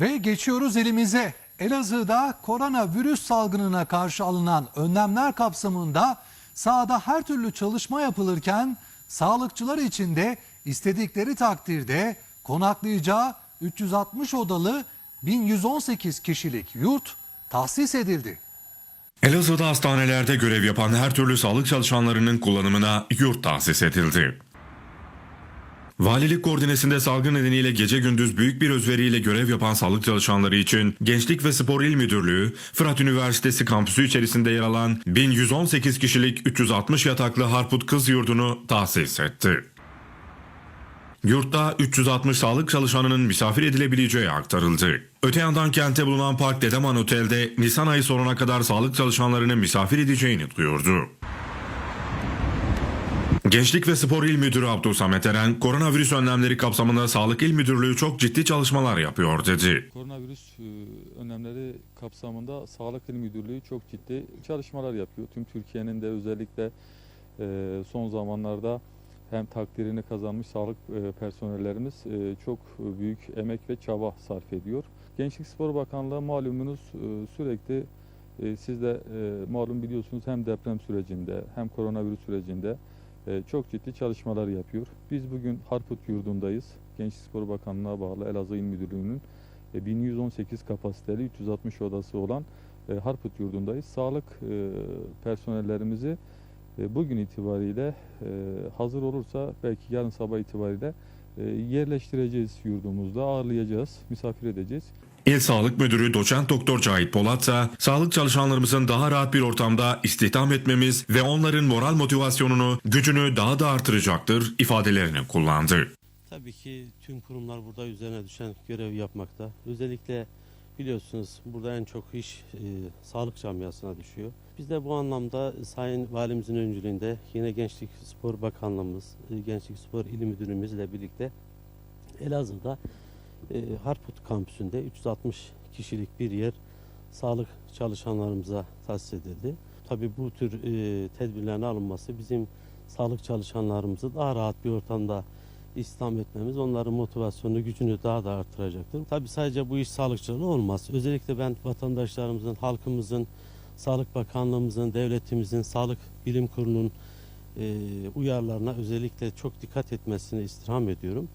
Ve geçiyoruz elimize. Elazığ'da koronavirüs salgınına karşı alınan önlemler kapsamında sahada her türlü çalışma yapılırken sağlıkçılar için de istedikleri takdirde konaklayacağı 360 odalı 1118 kişilik yurt tahsis edildi. Elazığ'da hastanelerde görev yapan her türlü sağlık çalışanlarının kullanımına yurt tahsis edildi. Valilik koordinesinde salgın nedeniyle gece gündüz büyük bir özveriyle görev yapan sağlık çalışanları için Gençlik ve Spor İl Müdürlüğü, Fırat Üniversitesi kampüsü içerisinde yer alan 1118 kişilik 360 yataklı Harput Kız Yurdu'nu tahsis etti. Yurtta 360 sağlık çalışanının misafir edilebileceği aktarıldı. Öte yandan kente bulunan Park Dedeman Otel'de Nisan ayı sonuna kadar sağlık çalışanlarını misafir edeceğini duyurdu. Gençlik ve Spor İl Müdürü Abdülsamet Eren, koronavirüs önlemleri kapsamında Sağlık İl Müdürlüğü çok ciddi çalışmalar yapıyor dedi. Koronavirüs e, önlemleri kapsamında Sağlık İl Müdürlüğü çok ciddi çalışmalar yapıyor. Tüm Türkiye'nin de özellikle e, son zamanlarda hem takdirini kazanmış sağlık e, personellerimiz çok büyük emek ve çaba sarf ediyor. Gençlik Spor Bakanlığı malumunuz sürekli siz de malum biliyorsunuz hem deprem sürecinde hem koronavirüs sürecinde çok ciddi çalışmalar yapıyor. Biz bugün Harput yurdundayız. Gençlik Spor Bakanlığı'na bağlı Elazığ İl Müdürlüğü'nün e, 1118 kapasiteli 360 odası olan e, Harput yurdundayız. Sağlık e, personellerimizi e, bugün itibariyle e, hazır olursa belki yarın sabah itibariyle e, yerleştireceğiz yurdumuzda, ağırlayacağız, misafir edeceğiz. İl Sağlık Müdürü Doçent Doktor Cahit Polat ise sağlık çalışanlarımızın daha rahat bir ortamda istihdam etmemiz ve onların moral motivasyonunu, gücünü daha da artıracaktır ifadelerini kullandı. Tabii ki tüm kurumlar burada üzerine düşen görev yapmakta. Özellikle biliyorsunuz burada en çok iş e, sağlık camiasına düşüyor. Biz de bu anlamda Sayın Valimizin öncülüğünde yine Gençlik Spor Bakanlığımız, e, Gençlik Spor İl Müdürümüzle birlikte Elazığ'da e, Harput kampüsünde 360 kişilik bir yer sağlık çalışanlarımıza tahsis edildi. Tabii bu tür e, tedbirlerin alınması bizim sağlık çalışanlarımızı daha rahat bir ortamda İslam etmemiz onların motivasyonunu, gücünü daha da artıracaktır. Tabii sadece bu iş sağlıkçılığı olmaz. Özellikle ben vatandaşlarımızın, halkımızın, Sağlık Bakanlığımızın, devletimizin, Sağlık Bilim Kurulu'nun e, uyarılarına özellikle çok dikkat etmesini istirham ediyorum.